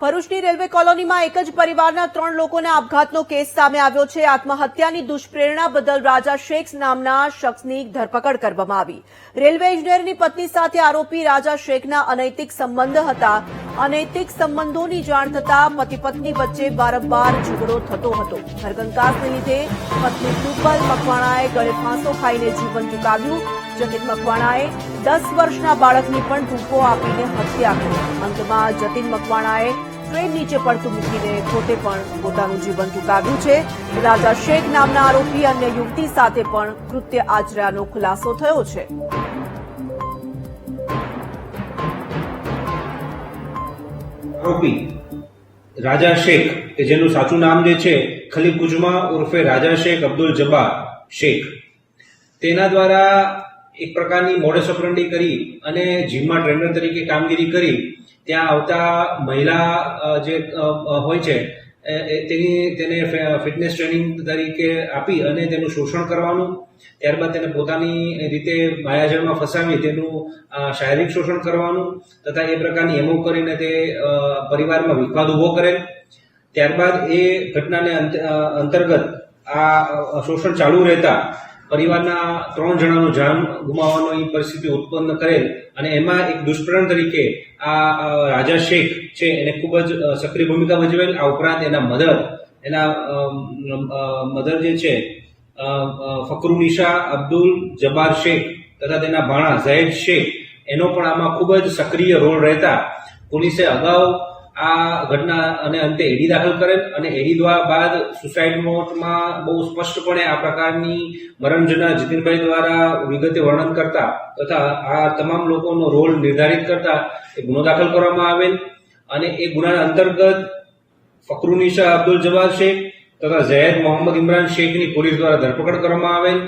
ભરૂચની રેલવે કોલોનીમાં એક જ પરિવારના ત્રણ લોકોના આપઘાતનો કેસ સામે આવ્યો છે. આત્મહત્યાની દુષ્પ્રેરણા બદલ રાજા શેખ નામના શખ્સની ધરપકડ કરવામાં આવી. રેલવે ઇજનેરની પત્ની સાથે આરોપી રાજા શેખના અનૈતિક સંબંધ હતા. અનૈતિક સંબંધોની જાણ થતાં પતિ પત્ની વચ્ચે વારંવાર ઝઘડો થતો હતો. ઘરકંકાસને લીધે પત્ની ટુપલ મકવાણાએ ગળે ફાંસો ખાઈને જીવન ટૂંકાવ્યું. જતીન મકવાણાએ દસ વર્ષના બાળકની પણ ટૂંકો આપીને હત્યા કરી. અંતમાં જતીન મકવાણાએ ટ્રેન નીચે પડતું મૂકીને પોતે પણ પોતાનું જીવન ટૂંકાવ્યું છે. રાજા શેખ નામના આરોપી અન્ય યુવતી સાથે પણ કૃત્ય આચર્યાનો ખુલાસો થયો છે. આરોપી રાજા શેખ, કે જેનું સાચું નામ જે છે ખલીફ કુજમા ઉર્ફે રાજા શેખ અબ્દુલ જબ્બાર શેખ. તેના દ્વારા એક પ્રકારની મોડસ ઓપરંડી કરી અને જીમમાં ટ્રેનર તરીકે કામગીરી કરી. ત્યાં આવતા મહિલા જે હોય છે તેની, તેને ફિટનેસ ટ્રેનિંગ તરીકે આપી અને તેનું શોષણ કરવાનું, ત્યારબાદ તેને પોતાની રીતે માયાજાળમાં ફસાવી તેનું શારીરિક શોષણ કરવાનું તથા એ પ્રકારની એમો કરીને તે પરિવારમાં વિખવાદ ઊભો કરે. ત્યારબાદ એ ઘટનાને અંતર્ગત આ શોષણ ચાલુ રહેતા પરિવારના ત્રણ જણાનું જાન ગુમાવવાનો પરિસ્થિતિ ઉત્પન્ન કરેલ અને એમાં એક દુષ્પ્રેરણ તરીકે આ રાજા શેખ છે એને ખૂબ જ સક્રિય ભૂમિકા ભજવેલ. આ ઉપરાંત એના મધર એના મધર જે છે ફકરુનિશા અબ્દુલ જબાર શેખ તથા તેના ભાણા ઝૈદ શેખ એનો પણ આમાં ખૂબ જ સક્રિય રોલ રહેતા પોલીસે અગાઉ આ ઘટના અને અંતે એડી દાખલ કરેલ અને એડી દ્વારા બાદ સુસાઇડ નોટમાં બહુ સ્પષ્ટપણે આ પ્રકારની મરણજના જીતિનભાઈ દ્વારા વિગતે વર્ણન કરતા તથા આ તમામ લોકોનો રોલ નિર્ધારિત કરતા એ ગુનો દાખલ કરવામાં આવેલ અને એ ગુના અંતર્ગત ફકરુનિશા અબ્દુલ જવાબ શેખ તથા ઝૈદ મોહમ્મદ ઇમરાન શેખની પોલીસ દ્વારા ધરપકડ કરવામાં આવેલ.